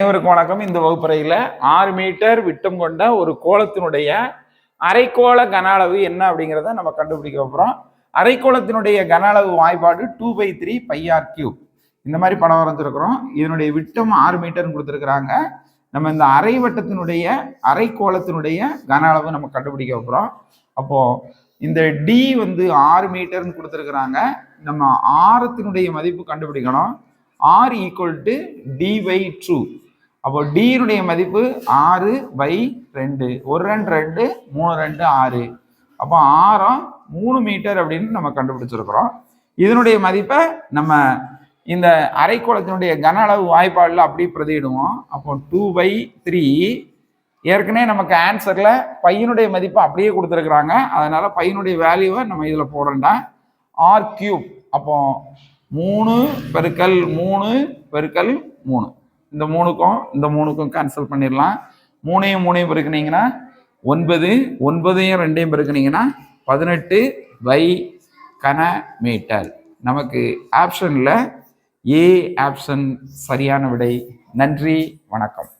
அனைவருக்கும் வணக்கம். இந்த வகுப்பறையில் ஆறு மீட்டர் விட்டம் கொண்ட ஒரு கோலத்தினுடைய அரைக்கோள கன அளவு என்ன அப்படிங்கிறத நம்ம கண்டுபிடிக்க போகிறோம் அரைக்கோளத்தினுடைய கன அளவு வாய்ப்பாடு two by three pi r cube இந்த மாதிரி படம் வரைஞ்சிருக்கிறோம். இதனுடைய விட்டம் ஆறு மீட்டர்னு கொடுத்துருக்குறாங்க. நம்ம இந்த அரை வட்டத்தினுடைய அரைக்கோளத்தினுடைய கன அளவு நம்ம கண்டுபிடிக்க போகிறோம் அப்போது இந்த டி வந்து ஆறு மீட்டர்னு கொடுத்துருக்குறாங்க. நம்ம ஆரத்தினுடைய மதிப்பு கண்டுபிடிக்கணும். R equal to D by two அப்போ டியினுடைய மதிப்பு ஆறு பை ரெண்டு. ஒரு ரெண்டு ரெண்டு மூணு ரெண்டு ஆறு. அப்போ ஆறம் மூணு மீட்டர் அப்படின்னு நம்ம கண்டுபிடிச்சிருக்கிறோம். இதனுடைய மதிப்பை நம்ம இந்த அரைக்கோளத்தினுடைய கன அளவு வாய்ப்பாடில் அப்படி பிரதியிடுவோம். அப்போ டூ பை த்ரீ ஏற்கனவே நமக்கு ஆன்சரில் பையனுடைய மதிப்பை அப்படியே கொடுத்துருக்குறாங்க. அதனால் பையனுடைய வேல்யூவை நம்ம இதில் போடண்டா ஆர் கியூப் அப்போ மூணு பெருக்கல் மூணு பெருக்கல் மூணு. இந்த மூணுக்கும் இந்த மூணுக்கும் கேன்சல் பண்ணிடலாம். மூணையும் மூணையும் பெருக்குனீங்கன்னா ஒன்பது ஒன்பதையும் ரெண்டையும் பெருக்குனீங்கன்னா பதினெட்டு பை கன மீட்டர் நமக்கு ஆப்ஷனில் ஏ ஆப்ஷன் சரியான விடை. நன்றி வணக்கம்.